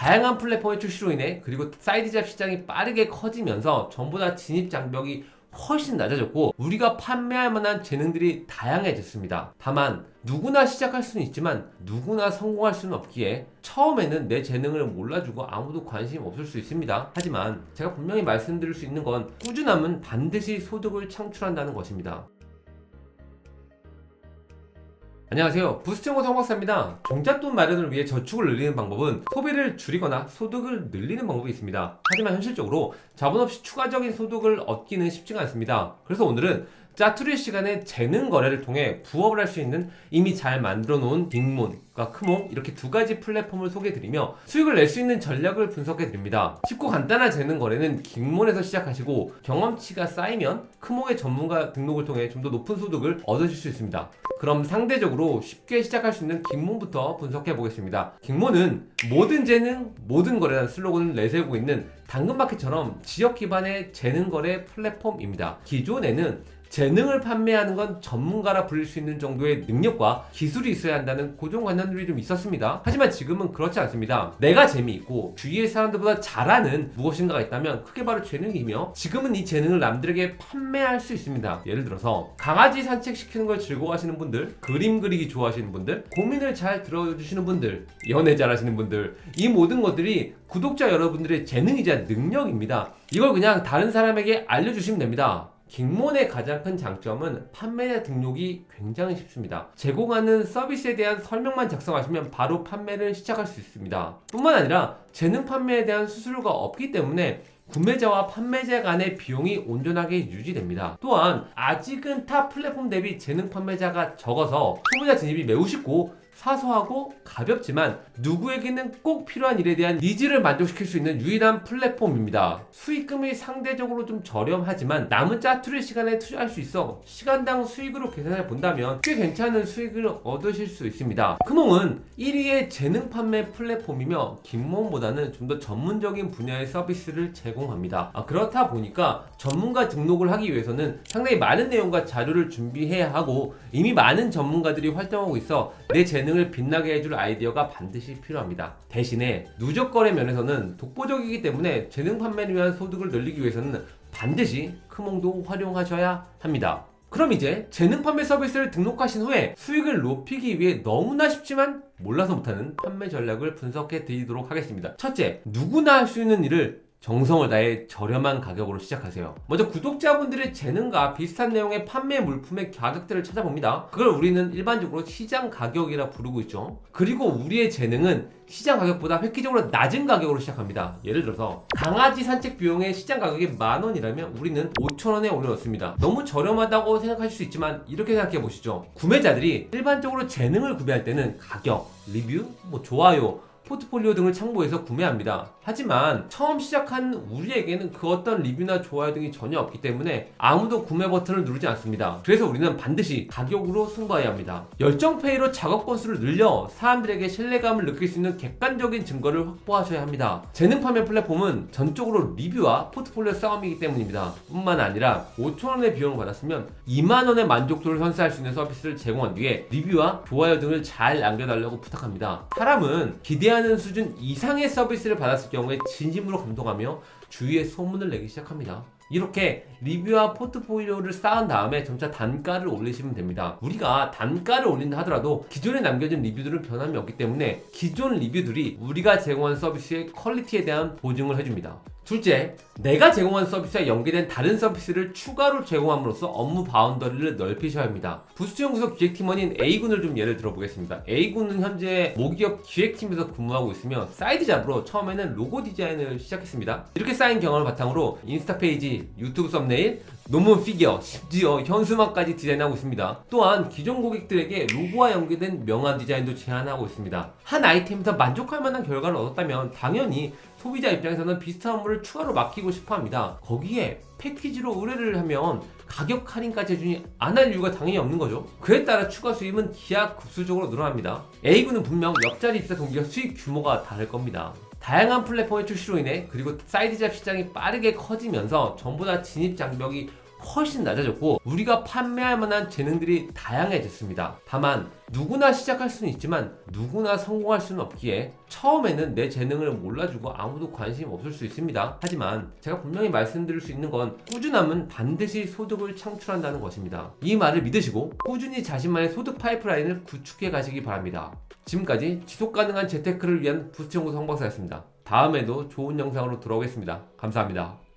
다양한 플랫폼의 출시로 인해 그리고 사이드 잡 시장이 빠르게 커지면서 전보다 진입 장벽이 훨씬 낮아졌고 우리가 판매할 만한 재능들이 다양해졌습니다. 다만 누구나 시작할 수는 있지만 누구나 성공할 수는 없기에 처음에는 내 재능을 몰라주고 아무도 관심 없을 수 있습니다. 하지만 제가 분명히 말씀드릴 수 있는 건 꾸준함은 반드시 소득을 창출한다는 것입니다. 안녕하세요. 부스트용어 성박사입니다. 종잣돈 마련을 위해 저축을 늘리는 방법은 소비를 줄이거나 소득을 늘리는 방법이 있습니다. 하지만 현실적으로 자본 없이 추가적인 소득을 얻기는 쉽지가 않습니다. 그래서 오늘은 짜투리 시간에 재능 거래를 통해 부업을 할 수 있는 이미 잘 만들어 놓은 빅몬과 크몽 이렇게 두 가지 플랫폼을 소개해 드리며 수익을 낼 수 있는 전략을 분석해 드립니다. 쉽고 간단한 재능 거래는 빅몬에서 시작하시고 경험치가 쌓이면 크몽의 전문가 등록을 통해 좀 더 높은 소득을 얻으실 수 있습니다. 그럼 상대적으로 쉽게 시작할 수 있는 빅몬부터 분석해 보겠습니다. 빅몬은 모든 재능, 모든 거래라는 슬로건을 내세우고 있는 당근마켓처럼 지역 기반의 재능 거래 플랫폼입니다. 기존에는 재능을 판매하는 건 전문가라 불릴 수 있는 정도의 능력과 기술이 있어야 한다는 고정관념들이 좀 있었습니다. 하지만 지금은 그렇지 않습니다. 내가 재미있고 주위의 사람들보다 잘하는 무엇인가가 있다면 그게 바로 재능이며 지금은 이 재능을 남들에게 판매할 수 있습니다. 예를 들어서 강아지 산책시키는 걸 즐거워하시는 분들, 그림 그리기 좋아하시는 분들, 고민을 잘 들어주시는 분들, 연애 잘하시는 분들 이 모든 것들이 구독자 여러분들의 재능이자 능력입니다. 이걸 그냥 다른 사람에게 알려주시면 됩니다. 킹몬의 가장 큰 장점은 판매자 등록이 굉장히 쉽습니다. 제공하는 서비스에 대한 설명만 작성하시면 바로 판매를 시작할 수 있습니다. 뿐만 아니라 재능 판매에 대한 수수료가 없기 때문에 구매자와 판매자 간의 비용이 온전하게 유지됩니다. 또한 아직은 타 플랫폼 대비 재능 판매자가 적어서 소비자 진입이 매우 쉽고 사소하고 가볍지만 누구에게는 꼭 필요한 일에 대한 니즈를 만족시킬 수 있는 유일한 플랫폼입니다. 수익금이 상대적으로 좀 저렴하지만 남은 짜투리 시간에 투자할 수 있어 시간당 수익으로 계산해 본다면 꽤 괜찮은 수익을 얻으실 수 있습니다. 크몽은 1위의 재능 판매 플랫폼이며 김몽보다는 좀 더 전문적인 분야의 서비스를 제공합니다. 아, 그렇다 보니까 전문가 등록을 하기 위해서는 상당히 많은 내용과 자료를 준비해야 하고 이미 많은 전문가들이 활동하고 있어 내 재능 을 빛나게 해줄 아이디어가 반드시 필요합니다. 대신에 누적 거래 면에서는 독보적이기 때문에 재능 판매를 위한 소득을 늘리기 위해서는 반드시 크몽도 활용하셔야 합니다. 그럼 이제 재능 판매 서비스를 등록하신 후에 수익을 높이기 위해 너무나 쉽지만 몰라서 못하는 판매 전략을 분석해 드리도록 하겠습니다. 첫째, 누구나 할 수 있는 일을 정성을 다해 저렴한 가격으로 시작하세요. 먼저 구독자분들의 재능과 비슷한 내용의 판매 물품의 가격대를 찾아봅니다. 그걸 우리는 일반적으로 시장 가격이라 부르고 있죠. 그리고 우리의 재능은 시장 가격보다 획기적으로 낮은 가격으로 시작합니다. 예를 들어서 강아지 산책 비용의 시장 가격이 만 원이라면 우리는 5천 원에 올려놓습니다. 너무 저렴하다고 생각하실 수 있지만 이렇게 생각해 보시죠. 구매자들이 일반적으로 재능을 구매할 때는 가격, 리뷰, 뭐 좋아요, 포트폴리오 등을 참고해서 구매합니다. 하지만 처음 시작한 우리에게는 그 어떤 리뷰나 좋아요 등이 전혀 없기 때문에 아무도 구매 버튼을 누르지 않습니다. 그래서 우리는 반드시 가격으로 승부해야 합니다. 열정페이로 작업 건수를 늘려 사람들에게 신뢰감을 느낄 수 있는 객관적인 증거를 확보하셔야 합니다. 재능 판매 플랫폼은 전적으로 리뷰와 포트폴리오 싸움이기 때문입니다. 뿐만 아니라 5천원의 비용을 받았으면 2만원의 만족도를 선사할 수 있는 서비스를 제공한 뒤에 리뷰와 좋아요 등을 잘 남겨달라고 부탁합니다. 사람은 기대 하는 수준 이상의 서비스를 받았을 경우에 진심으로 감동하며 주위에 소문을 내기 시작합니다. 이렇게 리뷰와 포트폴리오를 쌓은 다음에 점차 단가를 올리시면 됩니다. 우리가 단가를 올린다 하더라도 기존에 남겨진 리뷰들은 변함이 없기 때문에 기존 리뷰들이 우리가 제공한 서비스의 퀄리티에 대한 보증을 해줍니다. 둘째, 내가 제공한 서비스와 연계된 다른 서비스를 추가로 제공함으로써 업무 바운더리를 넓히셔야 합니다. 부스트 연구소 기획팀원인 A군을 좀 예를 들어보겠습니다. A군은 현재 모기업 기획팀에서 근무하고 있으며 사이드 잡으로 처음에는 로고 디자인을 시작했습니다. 이렇게 쌓인 경험을 바탕으로 인스타 페이지, 유튜브 썸네일, 논문 피규어, 심지어 현수막까지 디자인하고 있습니다. 또한 기존 고객들에게 로고와 연계된 명함 디자인도 제안하고 있습니다. 한 아이템에서 만족할 만한 결과를 얻었다면 당연히 소비자 입장에서는 비슷한 업무를 추가로 맡기고 싶어 합니다. 거기에 패키지로 의뢰를 하면 가격 할인까지 해주니 안 할 이유가 당연히 없는 거죠. 그에 따라 추가 수입은 기하급수적으로 늘어납니다. A군은 분명 옆자리 입사 동기와 수익 규모가 다를 겁니다. 다양한 플랫폼의 출시로 인해 그리고 사이드 잡 시장이 빠르게 커지면서 전보다 진입 장벽이 훨씬 낮아졌고 우리가 판매할 만한 재능들이 다양해졌습니다. 다만 누구나 시작할 수는 있지만 누구나 성공할 수는 없기에 처음에는 내 재능을 몰라주고 아무도 관심 없을 수 있습니다. 하지만 제가 분명히 말씀드릴 수 있는 건 꾸준함은 반드시 소득을 창출한다는 것입니다. 이 말을 믿으시고 꾸준히 자신만의 소득 파이프라인을 구축해 가시기 바랍니다. 지금까지 지속 가능한 재테크를 위한 부스트 연구 성박사였습니다. 다음에도 좋은 영상으로 돌아오겠습니다. 감사합니다.